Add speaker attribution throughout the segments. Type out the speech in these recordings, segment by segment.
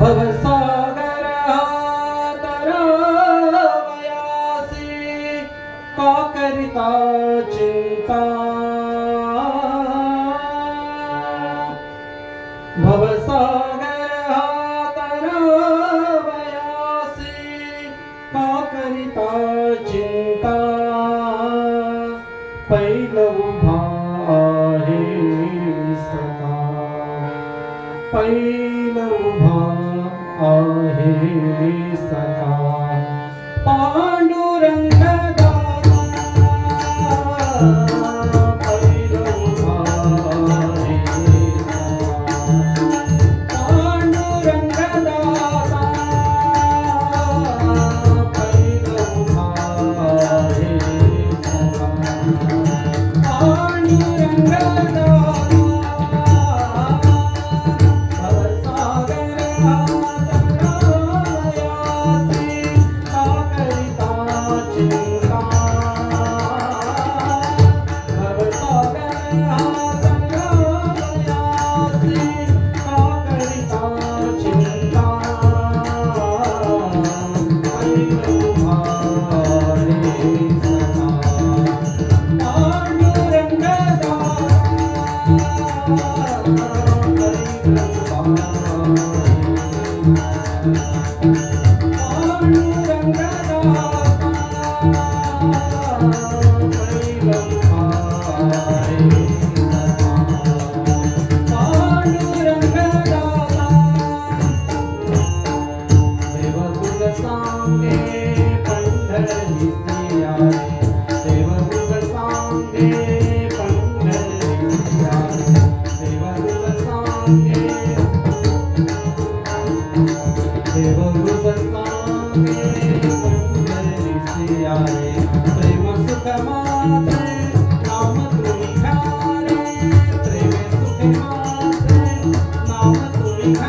Speaker 1: भव भवसागर हा तरवयासी चिंता पैल उभा आहे सका पैल उभा आहे सका पांडुरंग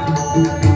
Speaker 1: Música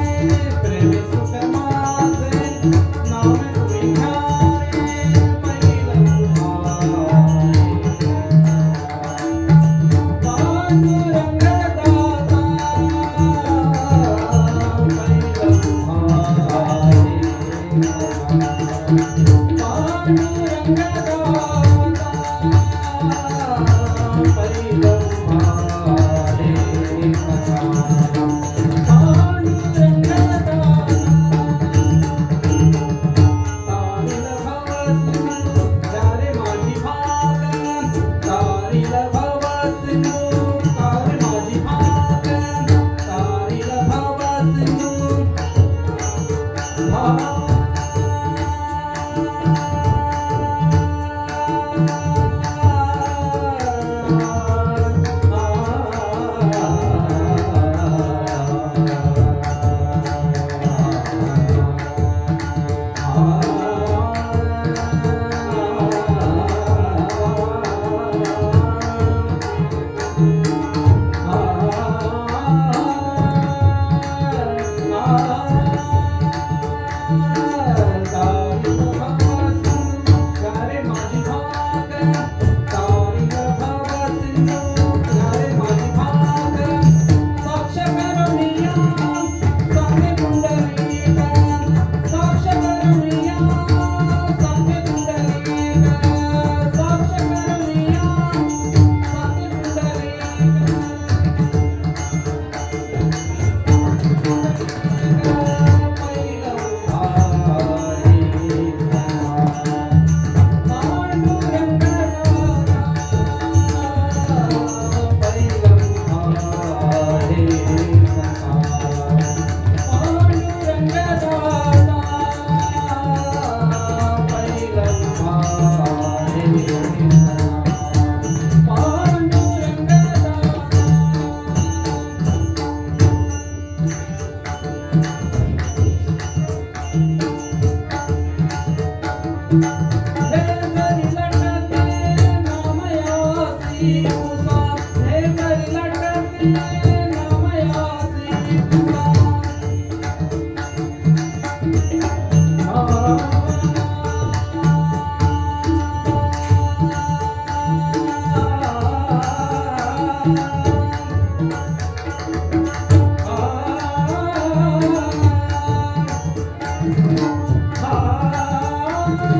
Speaker 1: Thank you.